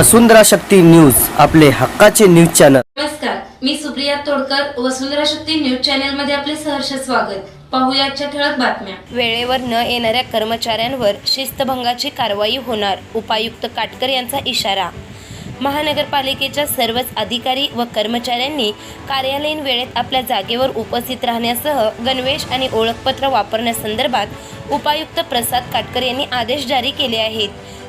वसुंधरा Shakti news आपले हक्काचे news channel. नमस्कार मी सुप्रिया तोडकर वसुंधरा शक्ती न्यूज चॅनलमध्ये आपले सहर्ष स्वागत. पाहूया आजच्या ठळक बातम्या. वेळेवर न येणाऱ्या कर्मचाऱ्यांवर शिस्तभंगाची कारवाई होणार उपायुक्त काटकर यांचा इशारा. महानगरपालिकेच्या सर्वच अधिकारी व कर्मचाऱ्यांनी कार्यालयीन वेळेत आपल्या जागेवर उपस्थित राहण्यासह गणवेश आणि ओळखपत्र वापरण्यासंदर्भात उपायुक्त प्रसाद काटकर यांनी आदेश जारी केले आहेत.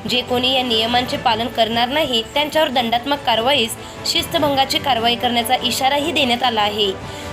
जे कोणी या नियमांचे पालन करणार नाही त्यांच्यावर दंडात्मक कारवाईस शिस्तभंगाची कारवाई करण्याचा इशाराही देण्यात आला आहे.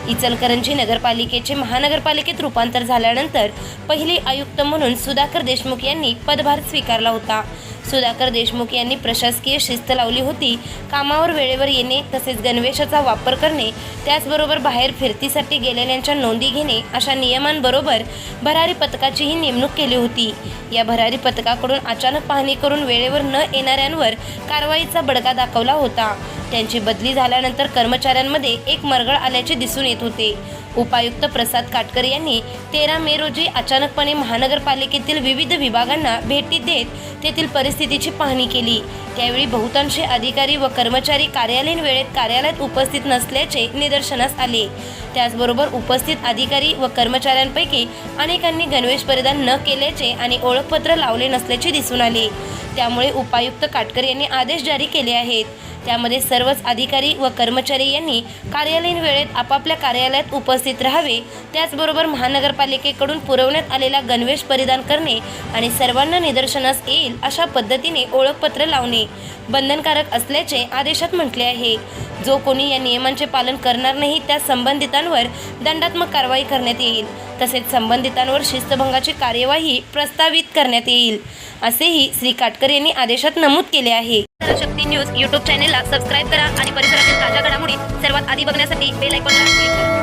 इचलकरंजी नगरपालिकेचे महानगरपालिकेत रूपांतर झाल्यानंतर पहिली आयुक्त म्हणून सुधाकर देशमुख यांनी पदभार स्वीकारला होता. सुधाकर देशमुख यांनी प्रशासकीय शिस्त लावली होती. कामावर वेळेवर येणे तसेच गणवेशाचा वापर करणे त्याचबरोबर बाहेर फिरतीसाठी गेलेल्यांच्या नोंदी घेणे अशा नियमांबरोबर भरारी पथकाचीही नेमणूक केली होती. या भरारी पथकाकडून अचानक पाहणी करून वेळेवर न येणाऱ्यांवर कारवाईचा बडगा दाखवला होता. त्यांची बदली झाल्यानंतर कर्मचाऱ्यांमध्ये एक मरगळ आल्याचे दिसून येत होते. उपायुक्त प्रसाद काटकर यांनी तेरा मे रोजी अचानकपणे महानगरपालिकेतील विविध विभागांना भेटी देत तेथील परिस्थितीची पाहणी केली. त्यावेळी बहुतांशी अधिकारी व कर्मचारी कार्यालयीन वेळेत कार्यालयात उपस्थित नसल्याचे निदर्शनास आले. त्याचबरोबर उपस्थित अधिकारी व कर्मचाऱ्यांपैकी अनेकांनी गणवेश परिधान न केल्याचे आणि ओळखपत्र लावले नसल्याचे दिसून आले. त्यामुळे उपायुक्त काटकर यांनी आदेश जारी केले आहेत. त्यामध्ये सर्वच अधिकारी व कर्मचारी यांनी कार्यालयीन वेळेत आपापल्या कार्यालयात उपस्थित राहावे. त्याचबरोबर महानगरपालिकेकडून पुरवण्यात आलेला गणवेश परिधान करणे आणि सर्वांना निदर्शनास येईल अशा पद्धतीने ओळखपत्र लावणे बंधनकारक असल्याचे आदेशात म्हटले आहे. जो कोणी या नियमांचे पालन करणार नाही त्या संबंधितांवर दंडात्मक कारवाई करण्यात येईल. तसेच संबंधितांवर शिस्तभंगाची कार्यवाही प्रस्तावित करण्यात येईल असेही श्री काटकर यांनी आदेशात नमूद केले आहे. शक्ती न्यूज यूट्यूब चॅनेलला सबस्क्राईब करा आणि परिसरातील ताज्या घडामोडी सर्वात आधी बघण्यासाठी बेल आयकॉनला क्लिक करा.